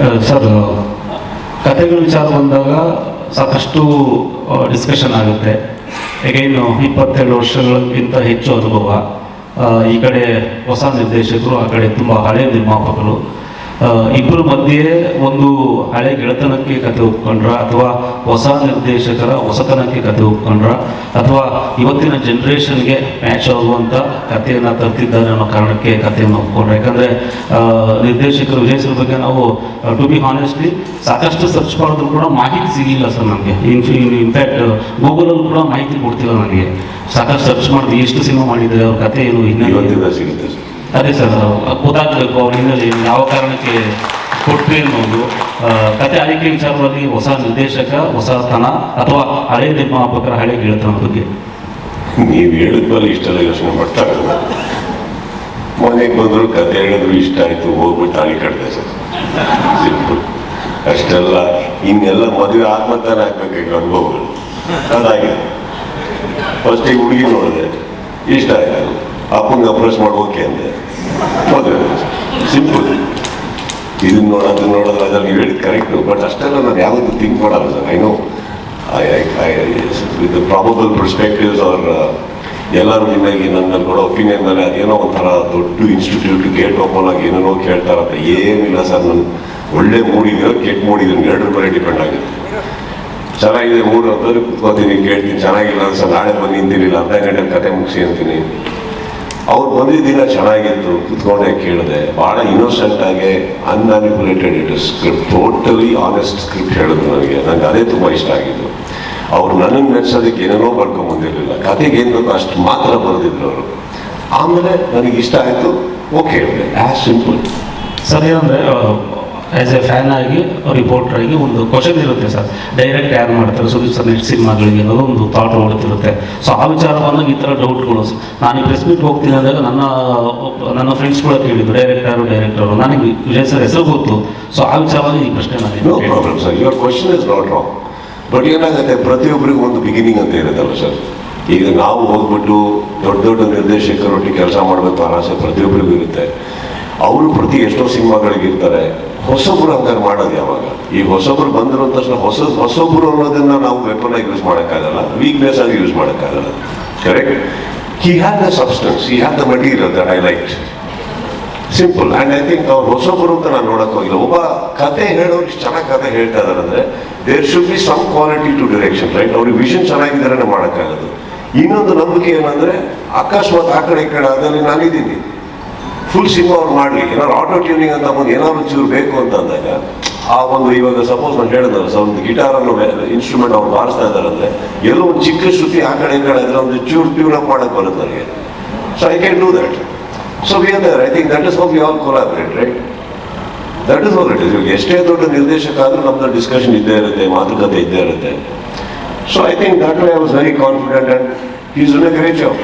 Sir, ಕಥೆಗಳ ವಿಚಾರ ಬಂದಾಗ ಸಾಕಷ್ಟು ಡಿಸ್ಕಷನ್ ಆಗುತ್ತೆ. ಹೇಗೇನು ಇಪ್ಪತ್ತೆರಡು ವರ್ಷಗಳಿಗಿಂತ ಹೆಚ್ಚು ಅನುಭವ. ಈ ಕಡೆ ಹೊಸ ನಿರ್ದೇಶಕರು, ಆ ಕಡೆ ತುಂಬ ಹಳೆಯ ನಿರ್ಮಾಪಕರು. ಇಬ್ಬರ ಮಧ್ಯೆ ಒಂದು ಹಳೆ ಗೆಳೆತನಕ್ಕೆ ಕತೆ ಒಪ್ಕೊಂಡ್ರ ಅಥವಾ ಹೊಸ ನಿರ್ದೇಶಕರ ಹೊಸತನಕ್ಕೆ ಕತೆ ಒಪ್ಕೊಂಡ್ರ ಅಥವಾ ಇವತ್ತಿನ ಜನ್ರೇಷನ್ಗೆ ಮ್ಯಾಚ್ ಆಗುವಂಥ ಕಥೆಯನ್ನು ತರ್ತಿದ್ದಾರೆ ಅನ್ನೋ ಕಾರಣಕ್ಕೆ ಕಥೆಯನ್ನು ಒಪ್ಕೊಂಡ್ರೆ. ಯಾಕಂದರೆ ನಿರ್ದೇಶಕರು ವಿಜಯ್ ಸರ್ ಬಗ್ಗೆ ನಾವು ಟು ಬಿ ಹಾನೆಸ್ಟ್ಲಿ ಸಾಕಷ್ಟು ಸರ್ಚ್ ಮಾಡಿದ್ರು ಕೂಡ ಮಾಹಿತಿ ಸಿಗಿಲ್ಲ ಸರ್ ನಮಗೆ. ಇನ್ಫ್ಯಾಕ್ಟ್ ಗೂಗಲಲ್ಲೂ ಕೂಡ ಮಾಹಿತಿ ಕೊಡ್ತಿಲ್ಲ ನನಗೆ ಸಾಕಷ್ಟು ಸರ್ಚ್ ಮಾಡಿದ್ವಿ, ಎಷ್ಟು ಸಿನಿಮಾ ಮಾಡಿದ್ದಾರೆ, ಅವ್ರ ಕಥೆ ಏನು ಇನ್ನೂ ಸಿಗುತ್ತೆ ಅದೇ ಸರ್ ಗೊತ್ತಾಗಬೇಕು ಅವ್ರ ಹಿನ್ನೆಲೆ ಯಾವ ಕಾರಣಕ್ಕೆ ಕೊಟ್ಟರೆ ಅನ್ನೋದು ಕತೆ ಆಯ್ಕೆ ವಿಚಾರದಲ್ಲಿ ಹೊಸ ನಿರ್ದೇಶಕ ಹೊಸತನ ಅಥವಾ ಹಳೆ ನಿರ್ಮಾಪಕರ ಹಳೆ ಗೆಳೆತನ ಬಗ್ಗೆ ನೀವು ಹೇಳಿದ್ಮೇಲೆ ಇಷ್ಟೆಲ್ಲ ಯೋಚನೆ ಮಾಡ್ತಾ ಮನೆಗೆ ಬಂದ್ರು ಕತೆ ಹೇಳಿದ್ರು ಇಷ್ಟ ಆಯ್ತು, ಹೋಗ್ಬಿಟ್ಟು ತಾಳಿ ಕಟ್ಟಿದೆ ಸರ್. ಅಷ್ಟೆಲ್ಲ, ಇನ್ನೆಲ್ಲ ಮದುವೆ ಆತ್ಮತಾನೆ ಆಗ್ಬೇಕಾಗಿ ಅನುಭವಗಳು. ಅದಾಗಿದೆ. ಫಸ್ಟಿಗೆ ಹುಡುಗಿ ನೋಡಿದೆ. ಇಷ್ಟ ಆಯ್ತು. ಅಪ್ಪಂಗೆ ಅಪ್ರೋಚ್ ಮಾಡೋಕೆ ಅಂದೆ. ಮದುವೆ ಸಿಂಪಲ್ ಇದನ್ನ ನೋಡೋದು ನೋಡೋದು ಅದ್ರಲ್ಲಿ ಹೇಳಿ ಕರೆಕ್ಟು ಬಟ್ ಅಷ್ಟೆಲ್ಲ ನಾನು ಯಾವತ್ತೂ ಥಿಂಕ್ ಮಾಡಲ್ಲ sir. I know I I with probable perspectives ಅವ್ರ ಎಲ್ಲರೂ ನಿಮಗೆ ನನ್ನ ಕೊಡೋ ಒಪಿನಿಯನ್ ಮೇಲೆ ಅದೇನೋ ಒಂಥರ ದೊಡ್ಡ ಇನ್ಸ್ಟಿಟ್ಯೂಟ್ ಗೇಟ್ ಓಪನ್ ಆಗಿ ಏನೇನೋ ಕೇಳ್ತಾರಂತ ಏನಿಲ್ಲ ಸರ್. ನಾನು ಒಳ್ಳೆ ಮೂಡಿದೆಯೋ ಕೆಟ್ಟ ಮೂಡಿದೀನಿ ಎರಡರ ಮೇಲೆ ಡಿಪೆಂಡ್ ಆಗುತ್ತೆ. ಚೆನ್ನಾಗಿದೆ ಮೂರು ಅಂತಂದ್ರೆ ಕೂತ್ಕೋತೀನಿ ಕೇಳ್ತೀನಿ. ಚೆನ್ನಾಗಿಲ್ಲ ಸರ್, ನಾಳೆ ಬಂದು ನಿಂತಿರಲಿಲ್ಲ ಅರ್ಧ ಗಂಟೆ ಕತೆ ಮುಗಿಸಿ ಅಂತೀನಿ. ಅವ್ರು ಬಂದಿದ್ದ ದಿನ ಚೆನ್ನಾಗಿತ್ತು, ಕುತ್ಕೊಂಡೆ, ಕೇಳಿದೆ. ಭಾಳ ಇನ್ನೋಸೆಂಟ್ ಆಗಿ unmanipulated it script totally honest script ಹೇಳಿದ್ರು ನನಗೆ. ನನಗೆ ಅದೇ ತುಂಬ ಇಷ್ಟ ಆಗಿದ್ದು. ಅವ್ರು ನನಗೆ ನೆನೆಸೋದಕ್ಕೆ ಏನೇನೋ ಬರ್ಕೊಂಬಂದಿರಲಿಲ್ಲ ಕತೆಗೆ ಏನು ಬೇಕೋ ಅಷ್ಟು ಮಾತ್ರ ಬರೆದಿದ್ರು ಅವರು. ಆಮೇಲೆ ನನಗೆ ಇಷ್ಟ ಆಯಿತು, ಓಕೆ ಹೇಳಿದೆ. ಆ್ಯಸ್ ಸಿಂಪಲ್ ಸರಿ ಏನಂದರೆ ಆ್ಯಸ್ ಎ ಫ್ಯಾನ್ ಆಗಿ ರಿಪೋರ್ಟರ್ ಆಗಿ ಒಂದು ಕ್ವಶನ್ ಇರುತ್ತೆ ಸರ್. ಡೈರೆಕ್ಟ್ ಯಾರು ಮಾಡ್ತಾರೆ? ಸುದೀಪ್ ಸರ್ ನೆಟ್ ಸಿನಿಮಾಗಳಿಗೆ ಅನ್ನೋದು ಒಂದು ಥಾಟ್ ಓಡುತ್ತಿರುತ್ತೆ ಸೊ ಆ ವಿಚಾರವನ್ನು ಈ ಥರ ಡೌಟ್ಗಳು ನಾನು ಈ ಪ್ರೆಸ್ ಮೀಟ್ ಹೋಗ್ತೀನಿ ಅಂದಾಗ ನನ್ನ ನನ್ನ ಫ್ರೆಂಡ್ಸ್ ಕೂಡ ಕೇಳಿದ್ರು. ಡೈರೆಕ್ಟರು ಡೈರೆಕ್ಟರು ನನಗೆ ವಿಜಯ್ ಸರ್ ಹೆಸರು ಗೊತ್ತು. ಸೊ ಆ ವಿಚಾರವಾಗಿ ಈ ಪ್ರಶ್ನೆ ನಾನು problem sir your question is not wrong but ಏನಾಗುತ್ತೆ? ಪ್ರತಿಯೊಬ್ಬರಿಗೂ ಒಂದು ಬಿಗಿನಿಂಗ್ ಅಂತ ಇರುತ್ತಲ್ಲ ಸರ್ ಈಗ ನಾವು ಹೋಗ್ಬಿಟ್ಟು ದೊಡ್ಡ ದೊಡ್ಡ ನಿರ್ದೇಶಕರೊಟ್ಟಿಗೆ ಕೆಲಸ ಮಾಡಬೇಕು ಆಸೆ ಪ್ರತಿಯೊಬ್ಬರಿಗೂ ಇರುತ್ತೆ. ಅವರು ಪ್ರತಿ ಎಷ್ಟೋ ಸಿನಿಮಾಗಳಿಗಿರ್ತಾರೆ, ಹೊಸಬ್ರು ಹಂಗಾರೆ ಮಾಡೋದು ಯಾವಾಗ? ಈ ಹೊಸಬ್ರು ಬಂದಿರೋ ತಕ್ಷಣ ಹೊಸ, ಹೊಸಬ್ರು ಅನ್ನೋದನ್ನ ನಾವು ವೆಪನ್ ಆಗಿ ಯೂಸ್ ಮಾಡೋಕ್ಕಾಗಲ್ಲ ವೀಕ್ನೆಸ್ ಆಗಿ ಯೂಸ್ ಮಾಡೋಕ್ಕಾಗಲ್ಲ. Correct he have the substance he have the material that I like simple and I think ಅವ್ರು ಹೊಸಬ್ರು ಅಂತ ನಾನು ನೋಡಕ್ ಹೋಗಿಲ್ಲ. ಒಬ್ಬ ಕತೆ ಹೇಳೋರು ಇಷ್ಟು ಚೆನ್ನಾಗಿ ಕತೆ ಹೇಳ್ತಾ ಇದಾರೆ ಅಂದರೆ there should be some quality to direction right ಅವ್ರಿಗೆ ವಿಷನ್ ಚೆನ್ನಾಗಿದ್ದಾರೆ ಮಾಡೋಕ್ಕಾಗೋದು. ಇನ್ನೊಂದು ನಂಬಿಕೆ ಏನಂದ್ರೆ, ಅಕಸ್ಮಾತ್ ಆ ಕಡೆ ಈ ಕಡೆ ಅದರಲ್ಲಿ ನಾನಿದ್ದೀನಿ. ಫುಲ್ ಸಿಮ್ ಅವ್ರು ಮಾಡಲಿ ಏನಾದ್ರು ಆಟೋ ಟ್ಯೂನಿಂಗ್ ಅಂತ ಬಂದು ಏನಾದ್ರು ಚೂರು ಬೇಕು ಅಂತ ಅಂದಾಗ, ಆ ಒಂದು ಇವಾಗ ಸಪೋಸ್ ನಾನು ಹೇಳಿದ್ನಲ್ಲ ಸರ್ ಒಂದು ಗಿಟಾರ್ ಅನ್ನೋ ಇನ್ಸ್ಟ್ರೂಮೆಂಟ್ ಅವ್ರು ಬಾರಿಸ್ತಾ ಇದ್ದಾರೆ ಅಂದ್ರೆ ಎಲ್ಲೋ ಒಂದು ಚಿಕ್ಕ ಶ್ರುತಿ ಆ ಕಡೆ ಈ ಕಡೆ ಇದ್ರೆ ಒಂದು ಚೂರು ಟ್ಯೂನ್ ಅಪ್ ಮಾಡಕ್ ಬರುತ್ತೆ ನನಗೆ so I can do that so we I think that is how we all collaborate right that is all it is ಎಷ್ಟೇ ದೊಡ್ಡ ನಿರ್ದೇಶಕ ಆದರೂ ನಮ್ಮದು ಡಿಸ್ಕಷನ್ ಇದ್ದೇ ಇರುತ್ತೆ, ಮಾತುಕತೆ ಇದ್ದೇ ಇರುತ್ತೆ. So I think that way was very confident and is a great job